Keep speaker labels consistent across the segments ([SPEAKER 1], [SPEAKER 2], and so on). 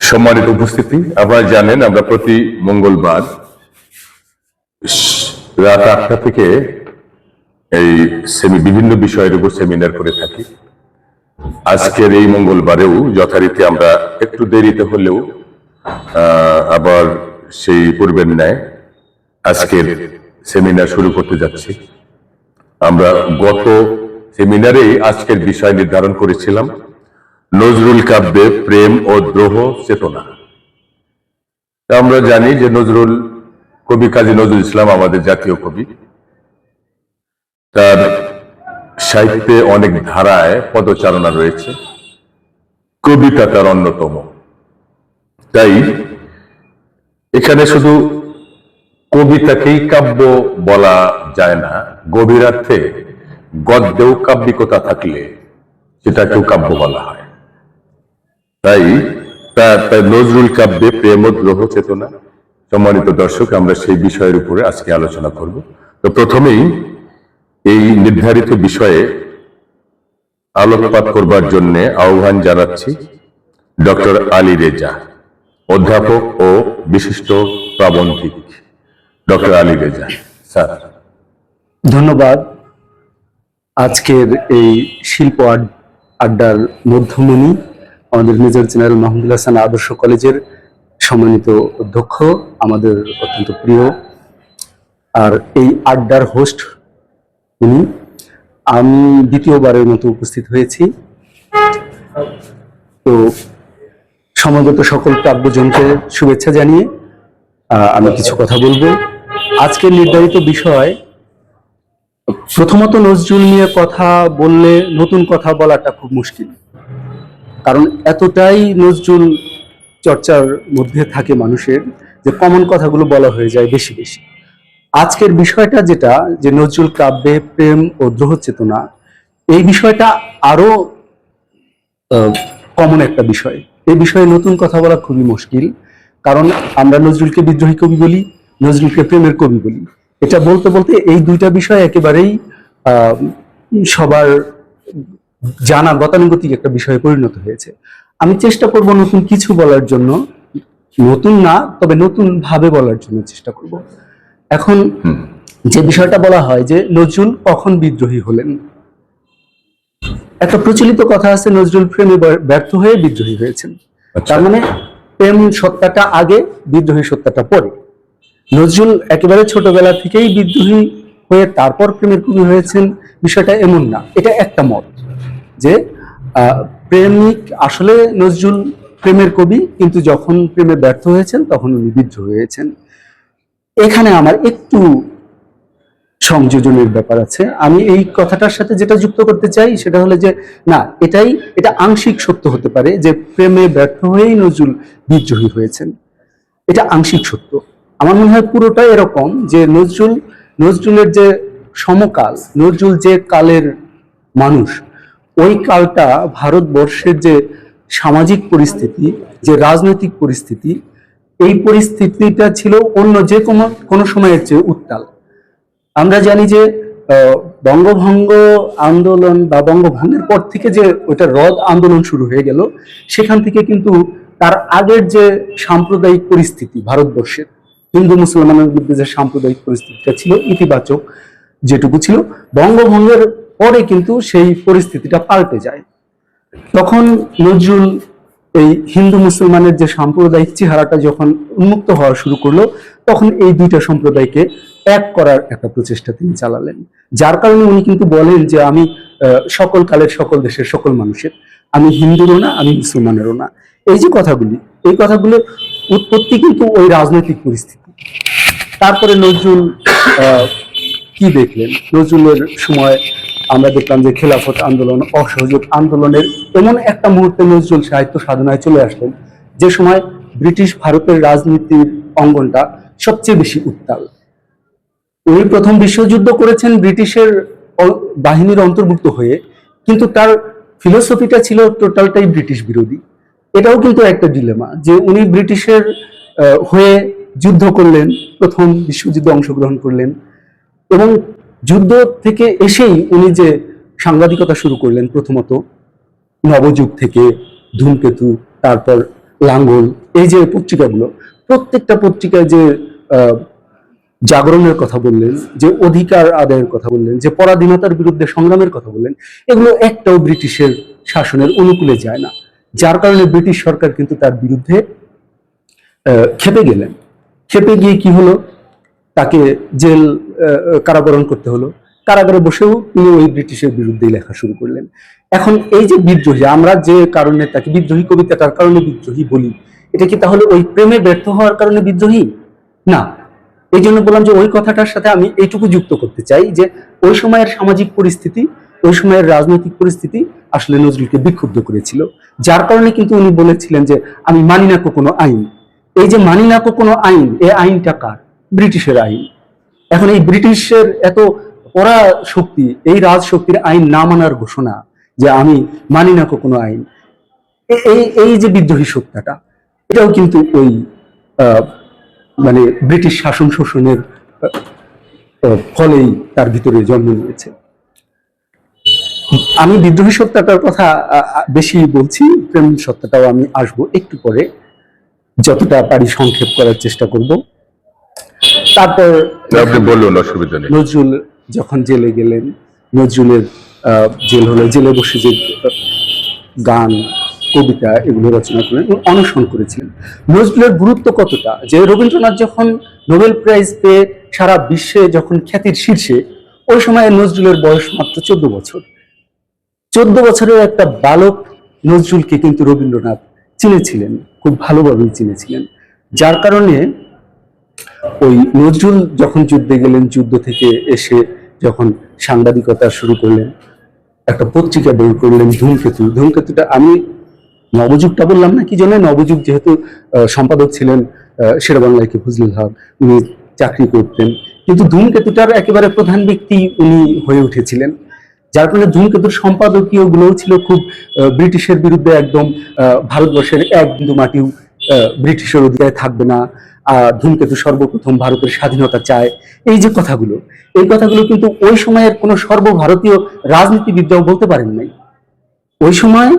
[SPEAKER 1] সম্মানিত উপস্থিতি আপনারা জানেন আমরা প্রতি মঙ্গলবার রাত আটটা থেকে এই সেমি বিভিন্ন বিষয়ের উপর সেমিনার করে থাকি। আজকের এই মঙ্গলবারেও যথারীতি আমরা একটু দেরিতে হলেও আবার সেই পূর্বের ন্যায় আজকের সেমিনার শুরু করতে যাচ্ছি। আমরা গত সেমিনারেই আজকের বিষয় নির্ধারণ করেছিলাম, নজরুল কাব্যে প্রেম ও দ্রোহ চেতনা। আমরা জানি যে নজরুল, কবি কাজী নজরুল ইসলাম আমাদের জাতীয় কবি। তার সাহিত্যে অনেক ধারায় পদচারণা রয়েছে। কবিতা তার অন্যতম। তাই এখানে শুধু কবিতাকেই কাব্য বলা যায় না গভীরার্থে গদ্যেও কাব্যিকতা থাকলে সেটাকেও কাব্য বলা হয়। তাই তার নজরুল কাব্যে প্রেম ও দ্রোহ চেতনা সম্মানিত দর্শক, আমরা সেই বিষয়ের উপরে আজকে আলোচনা করব। তো প্রথমেই এই নির্ধারিত বিষয়ে আলোকপাত করবার জন্য আহ্বান জানাচ্ছি ডক্টর আলী রেজা, অধ্যাপক ও বিশিষ্ট প্রাবন্ধিক। Doctor Ali Reza, sir.
[SPEAKER 2] ধন্যবাদ। আজকের এই শিল্প আড- আড্ডার মধ্যমণি আমাদের মেজর জেনারেল মাহমুদুল হাসান আদর্শ কলেজের সম্মানিত অধ্যক্ষ, আমাদের অত্যন্ত প্রিয় আর এই আড্ডার হোস্ট উনি। আমি দ্বিতীয়বারের মতো উপস্থিত হয়েছি। তো সমাগত সকল প্রাজ্ঞজনকে শুভেচ্ছা জানিয়ে আমি কিছু কথা বলব। আজকের নির্ধারিত বিষয় প্রথমত নজরুল নিয়ে কথা বললে নতুন কথা বলাটা খুব মুশকিল। কারণ এতটাই নজরুল চর্চার মধ্যে থাকে মানুষের যে কমন কথাগুলো বলা হয়ে যায় বেশি বেশি। আজকের বিষয়টা যেটা, যে নজরুল কাব্যে প্রেম ও দ্রোহ চেতনা, এই বিষয়টা আরও কমন একটা বিষয়। এই বিষয়ে নতুন কথা বলা খুবই মুশকিল, কারণ আমরা নজরুলকে বিদ্রোহী কবি বলি, নজরুলকে প্রেমের কবি বলি। এটা বলতে বলতে এই দুইটা বিষয় একেবারেই আহ, সবার জানা গতানুগতিক একটা বিষয়ে পরিণত হয়েছে। আমি চেষ্টা করব নতুন কিছু বলার জন্য নতুন না তবে নতুন ভাবে বলার জন্য চেষ্টা করব। এখন যে বিষয়টা বলা হয় যে নজরুল কখন বিদ্রোহী হলেন? একটা প্রচলিত কথা আছে নজরুল প্রেমে ব্যর্থ হয়ে বিদ্রোহী হয়েছেন।
[SPEAKER 1] আচ্ছা।
[SPEAKER 2] তার মানে প্রেম সত্তাটা আগে বিদ্রোহী সত্তাটা পরে। নজরুল একেবারে ছোটবেলা থেকেই বিদ্রোহী হয়ে তারপর প্রেমের কবি হয়েছেন, বিষয়টা এমন না। এটা একটা মত যে প্রেমিক আসলে নজরুল প্রেমের কবি, কিন্তু যখন প্রেমে ব্যর্থ হয়েছেন, তখন উনি বিদ্রোহ হয়েছেন। এখানে আমার একটু সংযোজনের ব্যাপার আছে। আমি এই কথাটার সাথে যেটা যুক্ত করতে চাই, সেটা হলো যে, না, এটাই, এটা আংশিক সত্য হতে পারে যে, প্রেমে ব্যর্থ হয়েই নজরুল বিদ্রোহী হয়েছেন। এটা আংশিক সত্য। আমার মনে হয় পুরোটাই এরকম যে নজরুল, নজরুলের যে সমকাল, নজরুল যে কালের মানুষ, ওই কালটা ভারতবর্ষের যে সামাজিক পরিস্থিতি, যে রাজনৈতিক পরিস্থিতি, এই পরিস্থিতিটা ছিল অন্য যে কোনো কোনো সময়ের চেয়ে উত্তাল। আমরা জানি যে বঙ্গভঙ্গ আন্দোলন বা বঙ্গভঙ্গের পর থেকে যে ওটা রদ আন্দোলন শুরু হয়ে গেল, সেখান থেকে কিন্তু তার আগের যে সাম্প্রদায়িক পরিস্থিতি ভারতবর্ষের হিন্দু, মুসলমানের মধ্যে যে সাম্প্রদায়িক পরিস্থিতিটা ছিল, ইতিবাচক যেটুকু ছিল, বঙ্গভঙ্গের পরে কিন্তু সেই পরিস্থিতিটা পাল্টে যায়। তখন নজরুল এই হিন্দু, মুসলমানের যে সাম্প্রদায়িক চেহারাটা যখন উন্মুক্ত হওয়া শুরু করল, তখন এই দুইটা সম্প্রদায়কে এক করার একটা প্রচেষ্টা তিনি চালালেন। যার কারণে উনি কিন্তু বলেন যে, আমি সকল কালের সকল দেশের সকল মানুষের, আমি হিন্দুরও না, আমি মুসলমানেরও না। এই যে কথাগুলি, এই কথাগুলো উৎপত্তি কিন্তু ওই রাজনৈতিক পরিস্থিতি তারপরে নজরুল কি দেখলেন? নজরুলের সময় আমরা দেখলাম যে খেলাফত আন্দোলন, অসহযোগ আন্দোলনের এমন একটা মুহূর্তে নজরুল সাহিত্য সাধনায় চলে আসলেন, যে সময় ব্রিটিশ ভারতের রাজনীতির অঙ্গনটা সবচেয়ে বেশি উত্তাল। উনি প্রথম বিশ্বযুদ্ধ করেছেন ব্রিটিশের বাহিনীর অন্তর্ভুক্ত হয়ে, কিন্তু তার ফিলোসফিটা ছিল টোটালটাই ব্রিটিশ বিরোধী। এটাও কিন্তু একটা ডিলেমা যে উনি ব্রিটিশের হয়ে যুদ্ধ করলেন, প্রথম বিশ্বযুদ্ধে অংশগ্রহণ করলেন এবং যুদ্ধ থেকে এসেই উনি যে সাংবাদিকতা শুরু করলেন প্রথমত, নবযুগ থেকে ধূমকেতু, তারপর লাঙ্গল, এই যে পত্রিকাগুলো, প্রত্যেকটা পত্রিকায় যে জাগরণের কথা বললেন, যে অধিকার আদায়ের কথা বললেন, যে পরাধীনতার বিরুদ্ধে সংগ্রামের কথা বললেন, এগুলো একটাও ব্রিটিশের শাসনের অনুকূলে যায় না। যার কারণে ব্রিটিশ সরকার কিন্তু তার বিরুদ্ধে খেপে গেলেন। খেপে গিয়ে কি হলো? তাকে জেল কারাবরণ করতে হলো। কারাগারে বসেও তিনি ওই ব্রিটিশের বিরুদ্ধেই লেখা শুরু করলেন। এখন এই যে বিদ্রোহী, আমরা যে কারণে তাকে বিদ্রোহী কবিতাটার কারণে বিদ্রোহী বলি, এটা কি তাহলে ওই প্রেমে ব্যর্থ হওয়ার কারণে বিদ্রোহী? না। এই জন্য বললাম যে ওই কথাটার সাথে আমি এইটুকু যুক্ত করতে চাই যে ওই সময়ের সামাজিক পরিস্থিতি, ওই সময়ের রাজনৈতিক পরিস্থিতি আসলে নজরুলকে বিক্ষুব্ধ করেছিল। যার কারণে কিন্তু উনি বলেছিলেন যে আমি মানি না কোনো আইন। এই যে মানি না কোনো আইন, এই আইনটা কার? ব্রিটিশের আইন। এখন এই ব্রিটিশের এত পরা শক্তি এই রাজশক্তির আইন না মানার ঘোষণা যে আমি মানি না কোনো আইন এই এই যে বিদ্রোহী সত্যাটা এটাও কিন্তু ওই মানে ব্রিটিশ শাসন শোষণের ফলেই তার ভিতরে জন্ম নিয়েছে। আমি বিদ্রোহী সত্যাটার কথা বেশি বলছি, প্রেম সত্যাটাও আমি আসব একটু পরে। যতটা পারি সংক্ষেপ করার চেষ্টা করব। তারপর
[SPEAKER 1] আপনি বলুন অসুবিধা নেই।
[SPEAKER 2] নজরুল যখন জেলে গেলেন নজরুলের জেল হলো জেলে বসে যে গান কবিতা এগুলো রচনা করেন অনশন করেছিলেন। নজরুলের গুরুত্ব কতটা? যে রবীন্দ্রনাথ যখন নোবেল প্রাইজ পেয়ে সারা বিশ্বে যখন খ্যাতির শীর্ষে ওই সময় নজরুলের বয়স মাত্র চোদ্দ বছর। চোদ্দ বছরের একটা বালক নজরুলকে কিন্তু রবীন্দ্রনাথ চিনেছিলেন খুব ভালোভাবেই চিনেছিলেন। যার কারণে ওই নজরুল যখন যুদ্ধে গেলেন যুদ্ধ থেকে এসে যখন সাংবাদিকতা শুরু করলেন একটা পত্রিকা বের করলেন ধূমকেতু। ধূমকেতুটা আমি নবযুগটা বললাম না কি জন্য নবযুগ যেহেতু সম্পাদক ছিলেন আহ, শের বাংলাকে ফজলুল হক উনি চাকরি করতেন। কিন্তু ধূমকেতুটার একেবারে প্রধান ব্যক্তি উনি হয়ে উঠেছিলেন। যার কারণে ধূমকেতুর সম্পাদকীয় গুলোও ছিল খুব ব্রিটিশের বিরুদ্ধে একদম ভারতবর্ষের এক বিন্দু মাটিও ব্রিটিশের অধিকারে থাকবে না। ধূমকেতু সর্বপ্রথম ভারতের স্বাধীনতা চায়। এই যে কথাগুলো, এই কথাগুলো কিন্তু ওই সময়ের কোনো সর্বভারতীয় রাজনীতিবিদরাও বলতে পারেন নাই। ওই সময়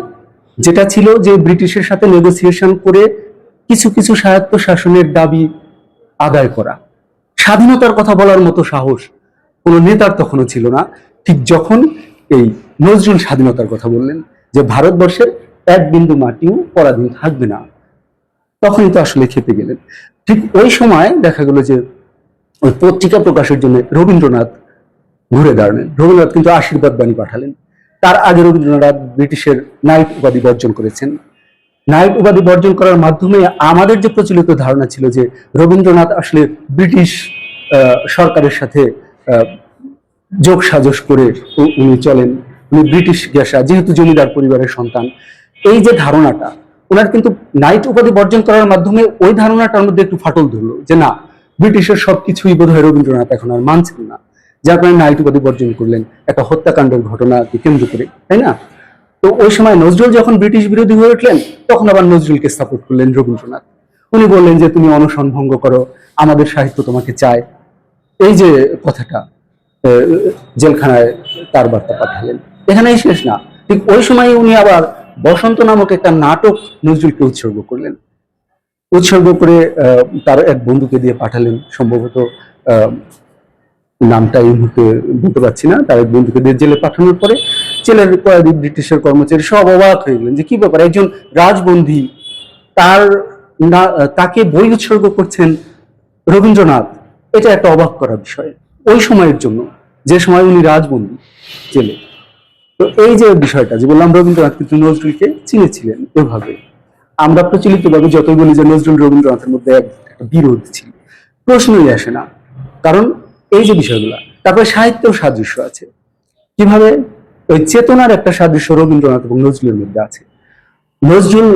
[SPEAKER 2] যেটা ছিল যে ব্রিটিশের সাথে নেগোসিয়েশন করে কিছু কিছু স্বায়ত্ত শাসনের দাবি আদায় করা। স্বাধীনতার কথা বলার মতো সাহস কোনো নেতার তখনও ছিল না। ঠিক যখন এই নজরুল স্বাধীনতার কথা বললেন যে ভারতবর্ষের এক বিন্দু মাটিও পরাধীন থাকবে না। তখনই তো আসলে খেপে গেলেন। ঠিক ওই সময় দেখা গেল যে ওই পত্রিকা প্রকাশের জন্য রবীন্দ্রনাথ ঘুরে দাঁড়ালেন। রবীন্দ্রনাথ কিন্তু আশীর্বাদ বাণী পাঠালেন। তার আগে রবীন্দ্রনাথ ব্রিটিশের নাইট উপাধি বর্জন করেছেন। নাইট উপাধি বর্জন করার মাধ্যমে আমাদের যে প্রচলিত ধারণা ছিল যে রবীন্দ্রনাথ আসলে ব্রিটিশ সরকারের সাথে যোগ সাজস করে উনি চলেন। উনি ব্রিটিশ গেসা যেহেতু জমিদার পরিবারের সন্তান। এই যে ধারণাটা, ওনার কিন্তু নাইট উপাধি বর্জন করার মাধ্যমে ওই ধারণাটার মধ্যে একটু ফাটল ধরলো যে না, ব্রিটিশের সবকিছুই বোধ হয় রবীন্দ্রনাথ এখন আর মানছেন না। যার কারণে নাইট উপাধি বর্জন করলেন, একটা হত্যাকাণ্ডের ঘটনাকে কেন্দ্র করে, তাই না? তো ওই সময় নজরুল যখন ব্রিটিশ বিরোধী হয়ে উঠলেন, তখন আবার নজরুলকে সাপোর্ট করলেন রবীন্দ্রনাথ। উনি বললেন যে, তুমি অনশন ভঙ্গ করো, আমাদের সাহিত্য তোমাকে চায়। এই যে কথাটা জেলখানায় তার বার্তা পাঠালেন। এখানেই শেষ না। ঠিক ওই সময় উনি আবার বসন্ত নামক একটা নাটক নজরুলকে উৎসর্গ করলেন। উৎসর্গ করে তার এক বন্ধুকে দিয়ে পাঠালেন। সম্ভবত নামটা এই মুহূর্তে বলতে পারছি না। তার এক বন্ধুকে দিয়ে জেলে পাঠানোর পরে জেলের কয়েদি ব্রিটিশের কর্মচারী সব অবাক হয়ে গেলেন যে কি ব্যাপার, একজন রাজবন্দী তার না, তাকে বই উৎসর্গ করছেন রবীন্দ্রনাথ। এটা একটা অবাক করার বিষয়। ওই সময়ের জন্য, যে সময় উনি রাজবন্দী জেলে। তো এই যে বিষয়টা, যে বললাম রবীন্দ্রনাথ কিন্তু নজরুলকে চিনেছিলেন এভাবে। আমরা প্রচলিতভাবে যতই বলি যে নজরুল রবীন্দ্রনাথের মধ্যে একটা বিরোধ ছিল। প্রশ্নই আসে না। কারণ এই যে বিষয়গুলা, তারপরে সাহিত্যেও সাদৃশ্য আছে। কীভাবে? ওই চেতনার একটা সাদৃশ্য রবীন্দ্রনাথ এবং নজরুলের মধ্যে আছে। নজরুল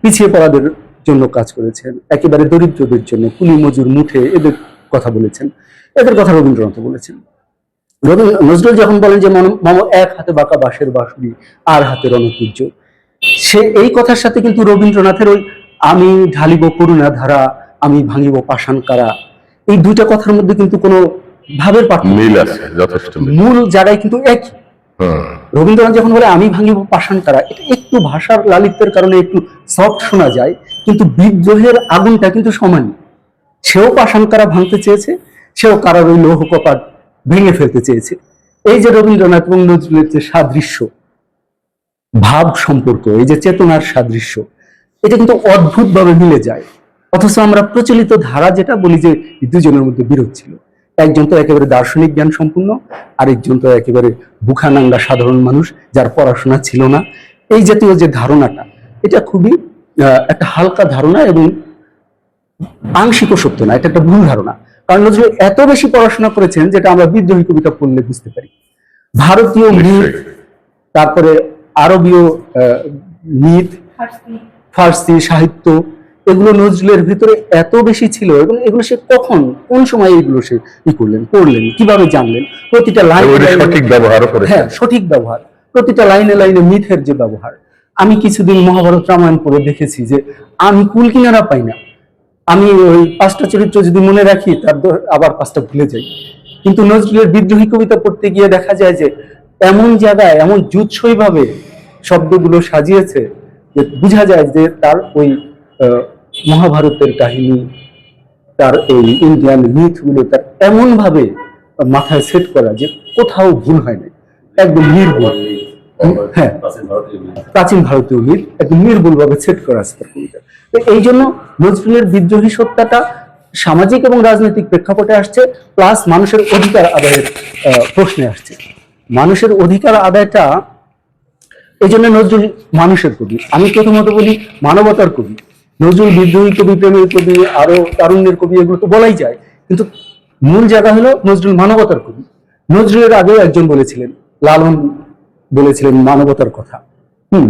[SPEAKER 2] পিছিয়ে পড়াদের জন্য কাজ করেছেন, একেবারে দরিদ্রদের জন্য কুলি মজুর মুঠে এদের কথা বলেছেন। এদের কথা রবীন্দ্রনাথ বলেছেন। রবীন্দ্র নজরুল যখন বলেন যে মম এক হাতে বাঁকা বাঁশের বাঁশুড়ি আর হাতে রণতুর্য সে এই কথার সাথে কিন্তু রবীন্দ্রনাথের ওই আমি ঢালিব করুণা ধারা আমি ভাঙিব পাষাণ কারা এই দুইটা কথার মধ্যে কিন্তু কোনো ভাবের
[SPEAKER 1] মিল আছে যথেষ্ট মূল।
[SPEAKER 2] জায়গায় কিন্তু একই। রবীন্দ্রনাথ যখন বলে আমি ভাঙিব পাষাণ কারা এটা একটু ভাষার লালিত্যের কারণে একটু সফট শোনা যায় কিন্তু বিদ্রোহের আগুনটা কিন্তু সমান। সেও পাষাণ কারা ভাঙতে চেয়েছে সেও কারোর ওই লৌহ কপাট ভেঙে ফেলতে চেয়েছে। এই যে রবীন্দ্রনাথ এবং নজরুলের যে সাদৃশ্য, ভাব সম্পর্ক, এই যে চেতনার সাদৃশ্য, এটা কিন্তু অদ্ভুতভাবে মিলে যায়। অথচ আমরা প্রচলিত ধারা যেটা বলি যে দুজনের মধ্যে বিরোধ ছিল। একজন তো একেবারে দার্শনিক জ্ঞান সম্পূর্ণ, আরেকজন তো একেবারে বুখানাঙ্গা সাধারণ মানুষ যার পড়াশোনা ছিল না। এই জাতীয় যে ধারণাটা, এটা খুবই একটা হালকা ধারণা এবং আংশিক সত্য না, এটা একটা ভুল ধারণা। কারণ নজরুল এত বেশি পড়াশোনা করেছেন যেটা আমরা বিদ্রোহী কবিতা পড়লে বুঝতে পারি। ভারতীয় মিথ তারপরে আরবীয় মিথ ফার্সি। সাহিত্য এগুলো নজরুলের ভিতরে এত বেশি ছিল এবং এগুলো সে কখন কোন সময় এগুলো সে ই করলেন পড়লেন কীভাবে জানলেন? প্রতিটা লাইন
[SPEAKER 1] সঠিক ব্যবহারও করেছে
[SPEAKER 2] হ্যাঁ সঠিক ব্যবহার। প্রতিটা লাইনে লাইনে মিথের যে ব্যবহার। আমি কিছুদিন মহাভারত রামায়ণ পড়ে দেখেছি যে আমি কুল কিনারা পাই না। আমি ওই পাঁচটা চরিত্র যদি মনে রাখি তার আবার পাঁচটা ভুলে যাই। কিন্তু নজরুলের বিদ্রোহী কবিতা পড়তে গিয়ে দেখা যায় যে এমন জায়গায় এমন জুৎসই ভাবে শব্দগুলো সাজিয়েছে যে বোঝা যায় যে তার ওই মহাভারতের কাহিনী তার এই ইন্ডিয়ান মিথগুলো তার এমন ভাবে মাথায় সেট করা যে কোথাও ভুল হয় না একদম নির্ভুল। হ্যাঁ প্রাচীন ভারতীয় মিথ একদম নির্ভুল ভাবে সেট করা আছে তার কবিতা তো এই জন্য নজরুলের বিদ্রোহী সত্তাটা সামাজিক এবং রাজনৈতিক প্রেক্ষাপটে আসছে প্লাস মানুষের অধিকার আদায়ের প্রশ্নে আসছে। মানুষের অধিকার আদায়টা এই জন্য নজরুল মানুষের কবি। আমি প্রথমত বলি মানবতার কবি। নজরুল বিদ্রোহী কবি, প্রেমের কবি, আরও তারুণ্যের কবি, এগুলো তো বলাই যায়। কিন্তু মূল জায়গা হলো নজরুল মানবতার কবি। নজরুলের আগেও একজন বলেছিলেন, লালন বলেছিলেন মানবতার কথা। হুম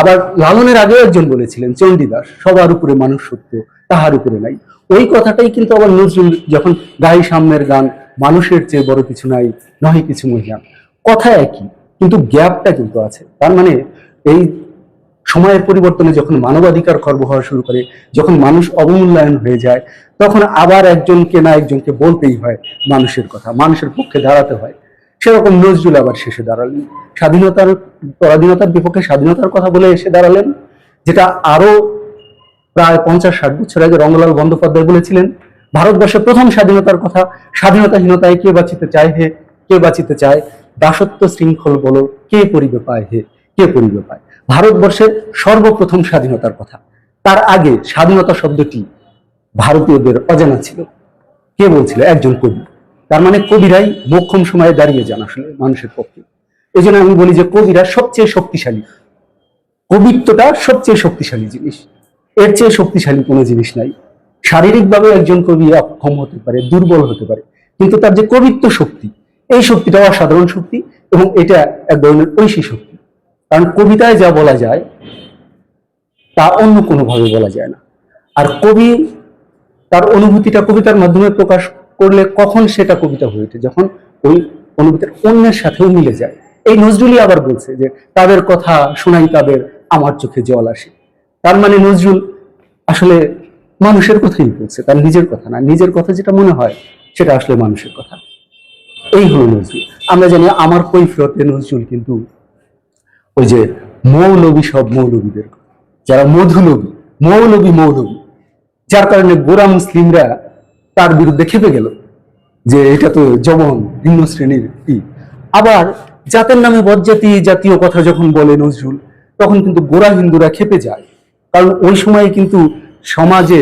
[SPEAKER 2] আবার লালনের আগেও একজন বলেছিলেন, চণ্ডীদাস, সবার উপরে মানুষ সত্য, তাহার উপরে নাই। ওই কথাটাই কিন্তু আবার নজরুল যখন গাই সামনের গান, মানুষের চেয়ে বড় কিছু নাই, নহে কিছু মহিলা। কথা একই, কিন্তু গ্যাপটা কিন্তু আছে। তার মানে এই সময়ের পরিবর্তনে যখন মানবাধিকার খর্ব হওয়া শুরু করে, যখন মানুষ অবমূল্যায়ন হয়ে যায়, তখন আবার একজনকে না একজনকে বলতেই হয় মানুষের কথা, মানুষের পক্ষে দাঁড়াতে হয়। সেরকম নজরুল আবার শেষে দাঁড়ালেন। স্বাধীনতার, পরাধীনতার বিপক্ষে স্বাধীনতার কথা বলে এসে দাঁড়ালেন, যেটা আরও প্রায় পঞ্চাশ ষাট বছর আগে রঙ্গলাল বন্দ্যোপাধ্যায় বলেছিলেন ভারতবর্ষের প্রথম স্বাধীনতার কথা, স্বাধীনতাহীনতায় কে বাঁচিতে চায় হে? কে বাঁচিতে চায়? দাসত্ব শৃঙ্খল বলো, কে পরিবে পায় হে? কে পরিবে পায়? ভারতবর্ষের সর্বপ্রথম স্বাধীনতার কথা। তার আগে স্বাধীনতা শব্দটি ভারতীয়দের অজানা ছিল। কে বলছিল? একজন কবি। তার মানে কবিরাই মোক্ষম সময়ে দাঁড়িয়ে যান আসলে মানুষের পক্ষে। এই জন্য আমি বলি যে কবিরা সবচেয়ে শক্তিশালী। কবিত্বটা সবচেয়ে শক্তিশালী জিনিস। এর চেয়ে শক্তিশালী কোনো জিনিস নাই। শারীরিকভাবে একজন কবি অক্ষম হতে পারে, দুর্বল হতে পারে, কিন্তু তার যে কবিত্ব শক্তি, এই শক্তিটা অসাধারণ শক্তি এবং এটা এক ধরনের ঐশী শক্তি। কারণ কবিতায় যা বলা যায়, তা অন্য কোনোভাবে বলা যায় না। আর কবি তার অনুভূতিটা কবিতার মাধ্যমে প্রকাশ করলে কখন সেটা কবিতা হয়ে ওঠে? যখন ওই অনুভূতির অন্যের সাথেও মিলে যায়। এই নজরুলই আবার বলছে যে, তাদের কথা শোনাই তাদের, আমার চোখে জল আসে। তার মানে নজরুল আসলে মানুষের কথাই বলছে, তার নিজের কথা না। নিজের কথা যেটা মনে হয়, সেটা আসলে মানুষের কথা। এই হলো নজরুল। আমরা জানি আমার কৈফিয়তে নজরুল কিন্তু ওই যে মৌলবী সব মৌলবীদের যারা মধুলবী, মৌলবী মৌলবী। যার কারণে গোরা মুসলিমরা তার বিরুদ্ধে খেপে গেল যে এটা তো জবন ভিন্ন শ্রেণির ই। আবার জাতের নামে বজ্জাতি জাতীয় কথা যখন বলে নজরুল, তখন কিন্তু গোরা হিন্দুরা খেপে যায়। কারণ ওই সময়ে কিন্তু সমাজে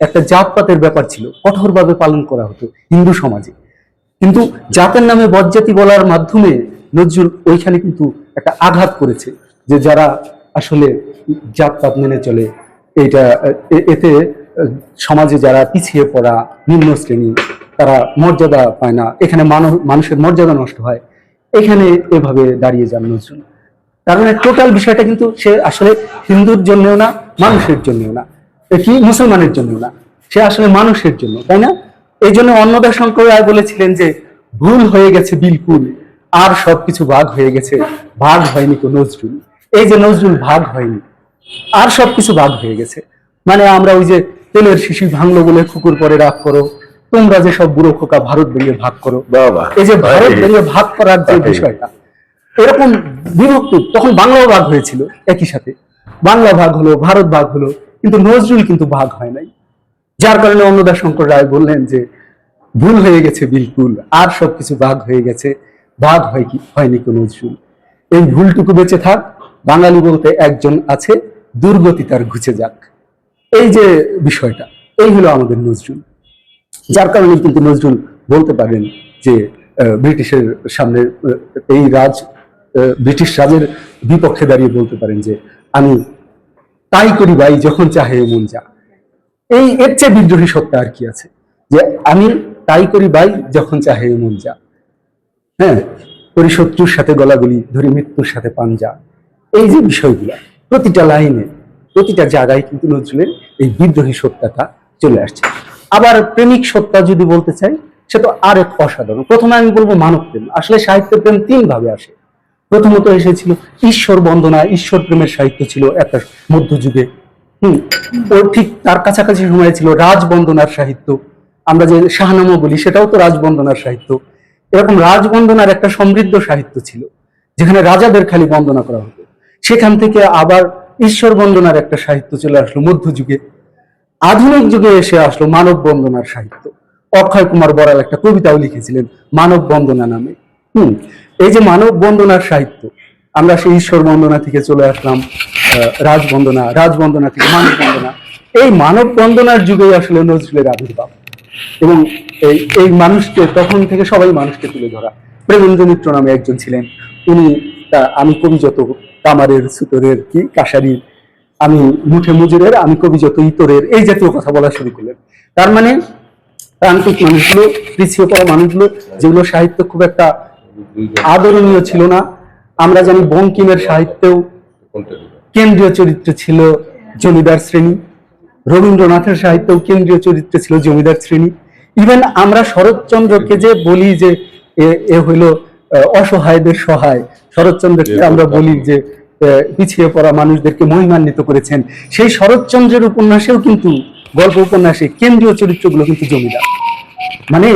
[SPEAKER 2] একটা জাতপাতের ব্যাপার ছিল, কঠোরভাবে পালন করা হতো হিন্দু সমাজে। কিন্তু জাতের নামে বজ্জাতি বলার মাধ্যমে নজরুল ওইখানে কিন্তু একটা আঘাত করেছে যে যারা আসলে জাতপাত মেনে চলে এটা এতে সমাজে যারা পিছিয়ে পড়া নিম্ন শ্রেণি, তারা মর্যাদা পায় না। এখানে মানুষের মর্যাদা নষ্ট হয়। এখানে এভাবে দাঁড়িয়ে যান নজরুল। মানে টোটাল বিষয়টা কিন্তু সে আসলে হিন্দুর জন্যও না, মানুষের জন্যও না। কি? মুসলমানের জন্য না। সে আসলে মানুষের জন্য, তাই না? এই জন্য অন্নদা শঙ্কর রায় বলেছিলেন যে, ভুল হয়ে গেছে বিলকুল, আর সবকিছু ভাগ হয়ে গেছে, ভাগ হয়নি তো নজরুল। এই যে নজরুল ভাগ হয়নি, আর সবকিছু ভাগ হয়ে গেছে। মানে আমরা ওই যে তেলের শিশি ভাঙলো বলে কুকুর পরে রাগ করো। তোমরা যে সব বুড়ো খোকা ভারত ভেঙে ভাগ করো। এই যে ভারত ভেঙে ভাগ করার যে বিষয়টা এরকম বিভক্ত তখন বাংলাও ভাগ হয়েছিল একই সাথে। বাংলা ভাগ হলো ভারত ভাগ হলো কিন্তু নজরুল কিন্তু ভাগ হয় নাই। যার কারণে অন্নদা শঙ্কর রায় বললেন যে ভুল হয়ে গেছে বিলকুল আর সবকিছু ভাগ হয়ে গেছে। ভাগ হয় কি হয়নি কোনো নজরুল। এই ভুলটুকু বেঁচে থাক বাঙালি বলতে একজন আছে দুর্গতি তার ঘুচে যাক। এই যে বিষয়টা, এই হলো আমাদের নজরুল। যার কারণে কিন্তু নজরুল বলতে পারেন যে ব্রিটিশের সামনে এই রাজ ব্রিটিশ রাজের বিপক্ষে দাঁড়িয়ে বলতে পারেন যে, আমি তাই করি ভাই, যখন চাহে মন যা। এই এর চেয়ে বিদ্রোহী সত্তা আর কি আছে? যে, আমি তাই করি ভাই, যখন চাহে মন যা। হ্যাঁ করি শত্রুর সাথে গলাগুলি, ধরি মৃত্যুর সাথে পাঞ্জা এই যে বিষয়গুলা, প্রতিটা লাইনে প্রতিটা জায়গায় কিন্তু নজরুলের এই বিদ্রোহী সত্তাটা চলে আসছে। আবার প্রেমিক সত্তা যদি বলতে চাই, সে তো আর এক অসাধারণ। প্রথমে আমি বলব মানব প্রেম। আসলে সাহিত্য প্রেম তিন ভাবে আসে। প্রথমত এসেছিল ঈশ্বর বন্দনা, ঈশ্বর প্রেমের সাহিত্য ছিল একটা মধ্যযুগে। হম, ওর ঠিক তার কাছাকাছি সময় ছিল রাজবন্দনার সাহিত্য। আমরা যে শাহনামা বলি, সেটাও তো রাজবন্দনার সাহিত্য। এরকম রাজবন্দনার একটা সমৃদ্ধ সাহিত্য ছিল, যেখানে রাজাদের খালি বন্দনা করা হতো। সেখান থেকে আবার ঈশ্বর বন্দনার একটা সাহিত্য চলে আসলো মধ্যযুগে আধুনিক যুগে এসে আসলো মানব বন্দনার সাহিত্য। অক্ষয় কুমার বড়াল একটা কবিতাও লিখেছিলেন মানব বন্দনা নামে। হুম, এই যে মানব বন্দনার সাহিত্য, আমরা সেই ঈশ্বর বন্দনা থেকে চলে আসলাম রাজবন্দনা রাজবন্দনা থেকে মানব বন্দনা। এই মানব বন্দনার যুগেই আসলে নজরুলের আবির্ভাব। এবং এই এই মানুষকে, তখন থেকে সবাই মানুষকে তুলে ধরা। প্রেমেন্দ্র মিত্র নামে একজন ছিলেন। উনি আমি কবি যত কামারের সুতরের কি কাশারির আমি মুঠে মুজুরের, আমি কবি যত ইতরের, এই জাতীয় কথা বলা শুরু করলেন। তার মানে প্রান্তিক মানুষগুলো, পিছিয়ে পড়া মানুষগুলো, যেগুলো সাহিত্য খুব একটা আদরণীয় ছিল না, আমরা জানি বঙ্কিমের সাহিত্যেও কেন্দ্রীয় চরিত্র ছিল জমিদার শ্রেণি, রবীন্দ্রনাথের সাহিত্যেও কেন্দ্রীয় চরিত্র ছিল জমিদার শ্রেণি। ইভেন আমরা শরৎচন্দ্রকে যে বলি যে এ- হইল অসহায়দের সহায়। শরৎচন্দ্রকে আমরা বলি যে পিছিয়ে পড়া মানুষদেরকে মহিমান্বিত করেছেন। সেই শরৎচন্দ্রের উপন্যাসেও কিন্তু গল্প উপন্যাসে কেন্দ্রীয় চরিত্রগুলো কিন্তু জমিদার। মানে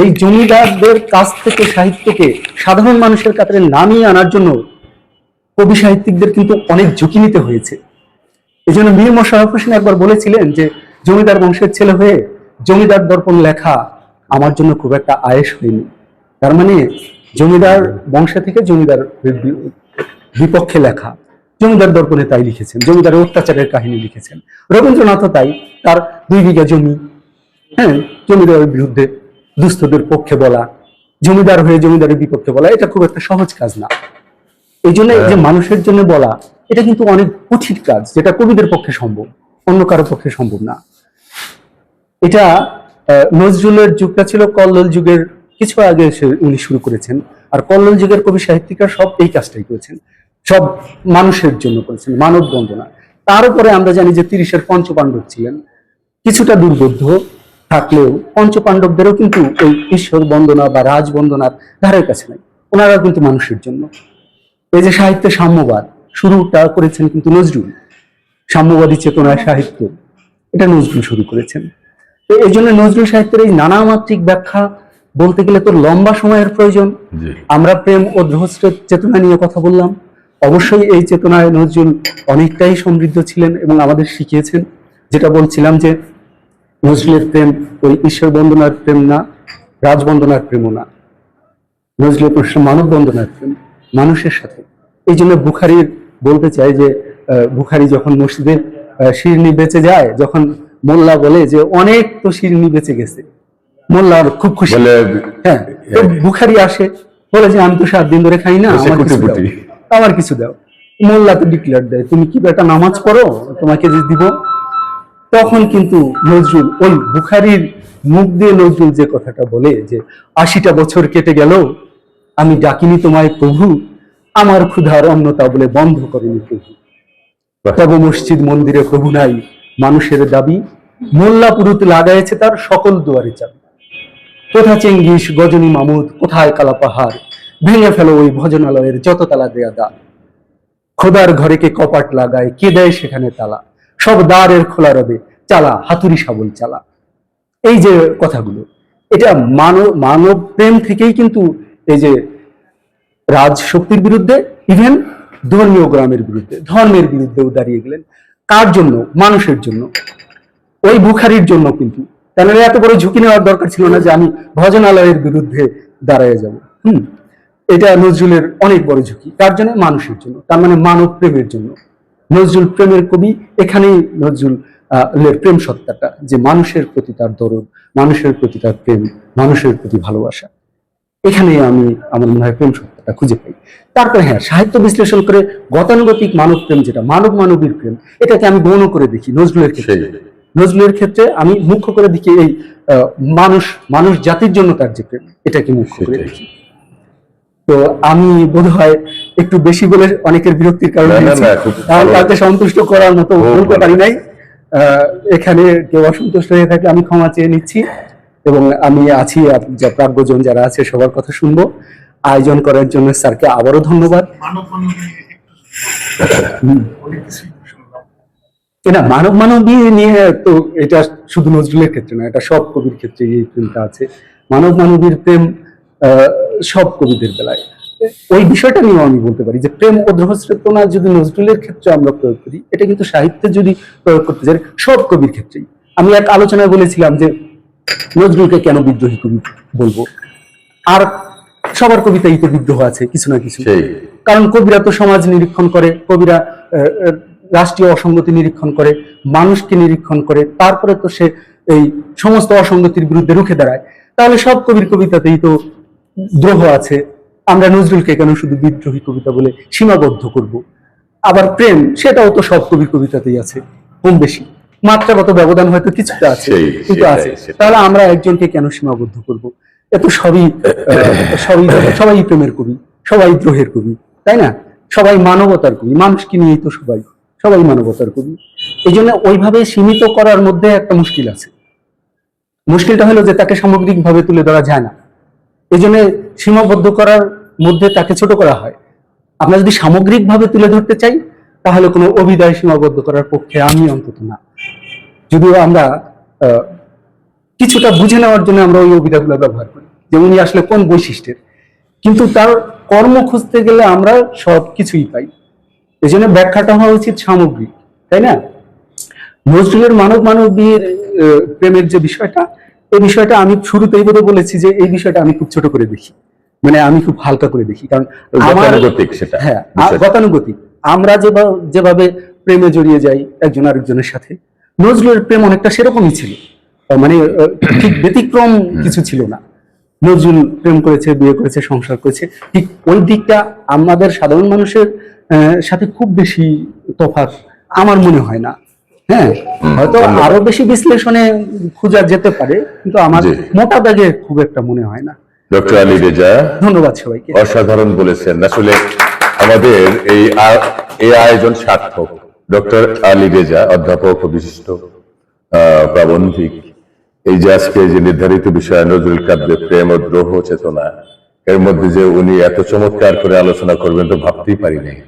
[SPEAKER 2] এই জমিদারদের কাছ থেকে সাহিত্যকে সাধারণ মানুষের কাতারে নামিয়ে আনার জন্য কবি সাহিত্যিকদের কিন্তু অনেক ঝুঁকি নিতে হয়েছে। এই জন্য মীর মোশাররফ হোসেন একবার বলেছিলেন যে জমিদার বংশের ছেলে হয়ে জমিদার দর্পণ লেখা আমার জন্য খুব একটা আয়েস হয়নি। তার মানে জমিদার বংশ থেকে জমিদার বিপক্ষে লেখা। জমিদার দর্পণে তাই লিখেছেন জমিদারের অত্যাচারের কাহিনী লিখেছেন। রবীন্দ্রনাথও তাই তার দুই বিঘা জমি হ্যাঁ জমিদারের বিরুদ্ধে দুস্থদের পক্ষে বলা জমিদার হয়ে জমিদারের বিপক্ষে বলা এটা খুব একটা সহজ কাজ না। এই জন্য যে মানুষের জন্য বলা এটা কিন্তু অনেক কঠিন কাজ যেটা কবিদের পক্ষে সম্ভব অন্য কারও পক্ষে সম্ভব না। এটা নজরুলের যুগটা ছিল কল্লোল যুগের কিছু আগে উনি শুরু করেছেন, আর কল্লোল যুগের কবি সাহিত্যিকরা সব এই কাজটাই করেছেন। সব মানুষের জন্য করেছেন, মানব বন্দনা। তার উপরে আমরা জানি যে তিরিশের পঞ্চপাণ্ডব ছিলেন। কিছুটা দুর্বোধ্য থাকলেও পঞ্চপাণ্ডবদেরও কিন্তু ওই ঈশ্বর বন্দনা বা রাজ বন্দনার ধারের কাছে নাই। ওনারা কিন্তু মানুষের জন্য। এই যে সাহিত্যে সাম্যবাদ, শুরুটা করেছেন কিন্তু নজরুল। সাম্যবাদী চেতনায় সাহিত্য, এটা নজরুল শুরু করেছেন। তো এই জন্য নজরুল সাহিত্যের এই নানামাত্রিক ব্যাখ্যা বলতে গেলে তো লম্বা সময়ের প্রয়োজন। আমরা প্রেম ও ধ্রুবশ্রের চেতনা নিয়ে কথা বললাম। অবশ্যই এই চেতনায় নজরুল অনেকটাই সমৃদ্ধ ছিলেন এবং আমাদের শিখিয়েছেন। যেটা বলছিলাম যে নজরুলের প্রেম ওই ঈশ্বর বন্দনার প্রেম না রাজবন্দনার প্রেমও না। নজরুলের প্রশ্ন মানব বন্দনার প্রেম মানুষের সাথে। এই জন্য বুখারির বলতে চাই যে বুখারি যখন মসজিদে আহ, শিরনি বেঁচে যায় যখন মোল্লা বলে যে অনেক তো শিরনি বেঁচে গেছে। মোল্লার খুব খুশি। হ্যাঁ তো বুখারি আসে বলে যে আমি তো সাত দিন ধরে খাই না আমার কিছু দাও। মোল্লা তো ডিক্লেয়ার দেয় তুমি কি একটা নামাজ পড়ো? তোমাকে যে দিব? তখন কিন্তু নজরুল ওই বুখারির মুখ দিয়ে নজরুল যে কথাটা বলে যে আশিটা বছর কেটে গেল আমি ডাকিনি তোমায় প্রভু আমার ক্ষুধার অন্নতা বলে বন্ধ করেনি প্রভু। তবে মসজিদ মন্দিরে প্রভু নাই মানুষের দাবি। মোল্লা পুরুত লাগাইছে তার সকল দুয়ারে চাবি। কোথা চেঙ্গিস, গজনী মামুদ, কোথায় কালা পাহাড়? ভেঙে ফেলো ওই ভজনালয়ের যত তালা দেয়া দা খোদার ঘরে কে কপাট লাগায়, কে দেয় সেখানে তালা? সব দ্বারের খোলা রবে, চালা, হাতুড়ি শাবল চালা। এই যে কথাগুলো, এটা মানব মানব প্রেম থেকেই কিন্তু এই যে রাজ শক্তির বিরুদ্ধে ইভেন ধর্মীয় গ্রামের বিরুদ্ধে, ধর্মের বিরুদ্ধেও দাঁড়িয়ে গেলেন। কার জন্য? মানুষের জন্য। ওই বুখারির জন্য কিন্তু তাহলে এত বড় ঝুঁকি নেওয়ার দরকার ছিল না যে আমি ভজনালয়ের বিরুদ্ধে দাঁড়ায় যাব। হুম? এটা নজরুলের অনেক বড় ঝুঁকি। কার জন্য মানুষের জন্য, তার মানে মানব প্রেমের জন্য। নজরুল প্রেমের কবি এখানেই নজরুল প্রেম সত্তাটা, যে মানুষের প্রতি তার দরদ, মানুষের প্রতি তার প্রেম, মানুষের প্রতি ভালোবাসা। এখানে আমি আমার মনে হয় প্রেম সত্তাটা খুঁজে পাই। তারপরে হ্যাঁ সাহিত্য বিশ্লেষণ করে গতানুগতিক মানব প্রেম যেটা, মানব মানবীর প্রেম, এটাকে আমি গৌণ করে দেখি নজরুলের ক্ষেত্রে। নজরুলের ক্ষেত্রে আমি মুখ্য করে দেখি এই আহ, মানুষ মানুষ জাতির জন্য তার যে প্রেম এটাকে মুখ্য করে দেখি। তো আমি বোধ হয় একটু বেশি বলে অনেকের বিরক্তির কারণ। তাকে সন্তুষ্ট করার মতো বলতে পারি নাই। আহ, এখানে কেউ অসন্তুষ্ট হয়ে থাকলে আমি ক্ষমা চেয়ে নিচ্ছি এবং আমি আছি যা প্রাজ্ঞজন যারা আছে সবার কথা শুনব। আয়োজন করার জন্য স্যারকে আবারও ধন্যবাদ।
[SPEAKER 3] মানব মানবী
[SPEAKER 2] মানব নিয়ে তো এটা শুধু নজরুলের ক্ষেত্রে না এটা সব কবির ক্ষেত্রে এই প্রেমটা আছে। মানব মানবীর প্রেম সব কবিদের বেলায়। ওই বিষয়টা নিয়েও আমি বলতে পারি যে প্রেম ও দ্রোহশ্রেপনা যদি নজরুলের ক্ষেত্রে আমরা প্রয়োগ করি এটা কিন্তু সাহিত্যে যদি প্রয়োগ করতে যাই সব কবির ক্ষেত্রেই। আমি এক আলোচনায় বলেছিলাম যে নজরুলকে কেন বিদ্রোহী কবি বলব? আর সবার কবিতাই তো বিদ্রোহ আছে কিছু না কিছু। কারণ কবিরা তো সমাজ নিরীক্ষণ করে কবিরা রাষ্ট্রীয় অসঙ্গতি নিরীক্ষণ করে মানুষকে নিরীক্ষণ করে তারপরে তো সে এই সমস্ত অসঙ্গতির বিরুদ্ধে রুখে দাঁড়ায়। তাহলে সব কবির কবিতাতেই তো দ্রোহ আছে। আমরা নজরুলকে কেন শুধু বিদ্রোহী কবিতা বলে সীমাবদ্ধ করব? আবার প্রেম সেটাও তো সব কবির কবিতাতেই আছে কম বেশি। মাত্রাগত ব্যবধান হয়তো কিছুটা আছে কিন্তু আছে। তাহলে আমরা একজনকে কেন সীমাবদ্ধ করব? এত সবই সবই সবাই প্রেমের কবি সবাই দ্রোহের কবি তাই না? সবাই মানবতার কবি মানুষকে নিয়েই তো সবাই। সবাই মানবতার কবি। এই জন্য ওইভাবে সীমিত করার মধ্যে একটা মুশকিল আছে। মুশকিলটা হলো যে তাকে সামগ্রিকভাবে তুলে ধরা যায় না। এই জন্য সীমাবদ্ধ করার মধ্যে তাকে ছোট করা হয়। আমরা যদি সামগ্রিকভাবে তুলে ধরতে চাই, তাহলে কোনো অভিধায় সীমাবদ্ধ করার পক্ষে আমি অন্তত না। যদিও আমরা কিছুটা বুঝে নেওয়ার জন্য আমরা ওই অভিধাগুলো ব্যবহার করি, যে উনি আসলে কোন বৈশিষ্ট্যের। কিন্তু তার কর্ম খুঁজতে গেলে আমরা সব কিছুই পাই। এই জন্য ব্যাখ্যাটা হওয়া উচিত সামগ্রিক তাই না? নজরুলের মানব মানবীর প্রেমের যে বিষয়টা এই বিষয়টা আমি শুরুতেই বোধহয় বলেছি যে এই বিষয়টা আমি খুব ছোট করে দেখি। মানে আমি খুব হালকা করে দেখি কারণ
[SPEAKER 1] গতানুগতিক সেটা।
[SPEAKER 2] হ্যাঁ গতানুগতিক। আমরা যেভাবে যেভাবে প্রেমে জড়িয়ে যাই একজন আরেকজনের সাথে নজরুলের প্রেম অনেকটা সেরকমই ছিল। মানে ঠিক ব্যতিক্রম কিছু ছিল না। নজরুল প্রেম করেছে বিয়ে করেছে সংসার করেছে ঠিক ওই দিকটা আমাদের সাধারণ মানুষের সাথে খুব বেশি তফাৎ আমার মনে হয় না। হ্যাঁ হয়তো আরও বেশি বিশ্লেষণে খোঁজা যেতে পারে কিন্তু আমার মোটা দাগে খুব একটা মনে হয় না।
[SPEAKER 1] ডক্টর আলী রেজা
[SPEAKER 2] ধন্যবাদ সবাইকে।
[SPEAKER 1] অসাধারণ বলেছেন। আসলে আমাদের এই এই আয়োজন সার্থক। ডক্টর আলী রেজা অধ্যাপক বিশিষ্ট প্রাবন্ধিক। এই যে আজকে যে নির্ধারিত বিষয় নজরুল কাব্যে প্রেম ও দ্রোহ চেতনা এর মধ্যে যে উনি এত চমৎকার করে আলোচনা করবেন তো ভাবতেই পারি নাই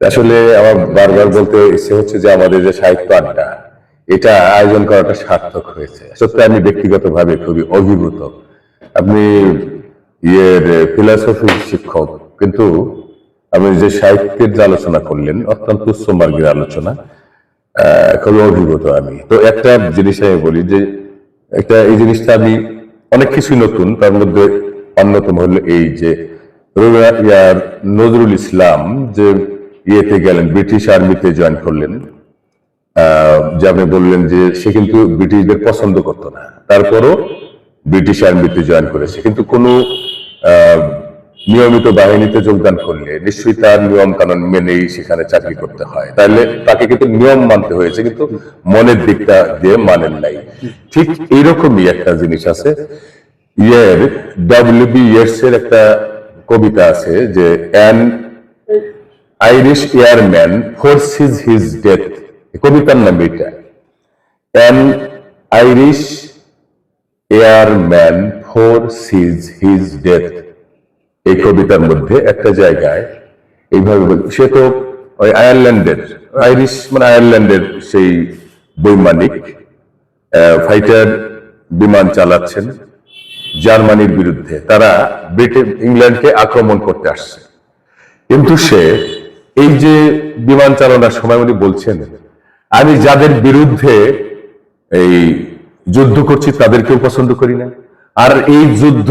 [SPEAKER 1] আসলে আমার বারবার বলতে ইচ্ছে হচ্ছে যে আমাদের যে সাহিত্য আড্ডা, এটা আয়োজন করাটা সার্থক হয়েছে। সত্যি আমি ব্যক্তিগতভাবে খুবই অভিভূত। আপনি ইয়ের ফিলসফি শিক্ষক, কিন্তু আপনি যে সাহিত্যের যে আলোচনা করলেন, অত্যন্ত উচ্চমার্গের আলোচনা খুবই অভিভূত আমি। তো একটা জিনিস আমি বলি যে, একটা এই জিনিসটা আমি অনেক কিছুই নতুন, তার মধ্যে অন্যতম হলো এই যে রবীন্দ্রনাথ ইয়ার নজরুল ইসলাম যে ইয়েতে গেলেন, ব্রিটিশ আর্মিতে জয়েন করলেন। যে আপনি বললেন যে সে কিন্তু ব্রিটিশদের পছন্দ করতো না। তারপরও ব্রিটিশ আর্মিতে জয়েন করেছে। কিন্তু কোনো নিয়মিত বাহিনীতে যোগদান করলে নিশ্চয়ই তার নিয়ম কানুন মেনেই সেখানে চাকরি করতে হয়। তাহলে তাকে কিন্তু নিয়ম মানতে হয়েছে, কিন্তু মনের দিকটা দিয়ে মানেন নাই। ঠিক এইরকমই একটা জিনিস আছে। ইয়ের ডাব্লিউ বি এর একটা কবিতা আছে যে an Irish airman foresees his death কবিতার নাম এটা। An Irish airman foresees his death এই কবিতার মধ্যে একটা জায়গায় এইভাবে সে তো ওই আয়ারল্যান্ডের আইরিশ মানে আয়ারল্যান্ডের সেই বৈমানিক ফাইটার বিমান চালাচ্ছেন জার্মানির বিরুদ্ধে। তারা ব্রিটেন, ইংল্যান্ডকে আক্রমণ করতে আসছে। কিন্তু সে এই যে বিমান চালনার সময় উনি বলছেন, আমি যাদের বিরুদ্ধে এই যুদ্ধ করছি তাদেরকেও পছন্দ করি না। আর এই যুদ্ধ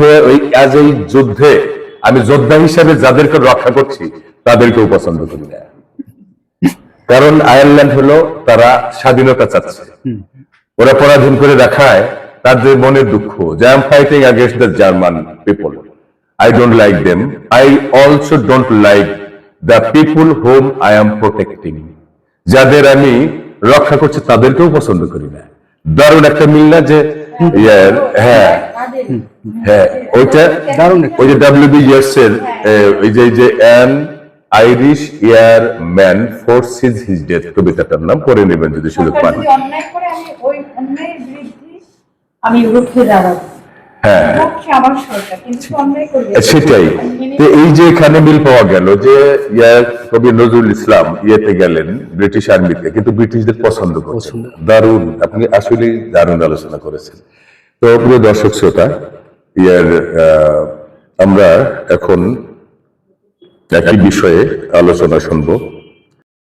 [SPEAKER 1] আজ এই যুদ্ধে আমি যোদ্ধা হিসাবে যাদেরকে রক্ষা করছি, তাদেরকেও পছন্দ করি না। কারণ আয়ারল্যান্ড হলো, তারা স্বাধীনতা চাচ্ছে। ওরা পরাধীন করে রাখায় তাদের মনের দুঃখ যে I am fighting against the German people I don't like them I also don't like the people home I am protecting যাদের আমি রক্ষা করছি তাদেরকেও পছন্দ করি না। দারুণ একটা মিল না যে হ্যাঁ হ্যাঁ ওইটা
[SPEAKER 2] দারুণ
[SPEAKER 1] ওই যে ডাব্লিউ বি এর ওই যে এই যে an Irish airman foresees his death কবিতাটার নাম পড়ে নেবেন যদি সুযোগ পান।
[SPEAKER 4] করে আমি
[SPEAKER 1] হ্যাঁ। সেটাই।
[SPEAKER 4] মেনে
[SPEAKER 1] তো এই যে এখানে মিল পাওয়া গেল যে ইয়া কবি নজরুল ইসলাম ইয়েতে গেলেন ব্রিটিশ আর্মিতে কিন্তু ব্রিটিশদের পছন্দ করছেন দারুণ। আপনি আসলে দারুণ আলোচনা করেছেন। তো প্রিয় দর্শক শ্রোতা ইয়ার আহ, আমরা এখন একই বিষয়ে আলোচনা শুনব।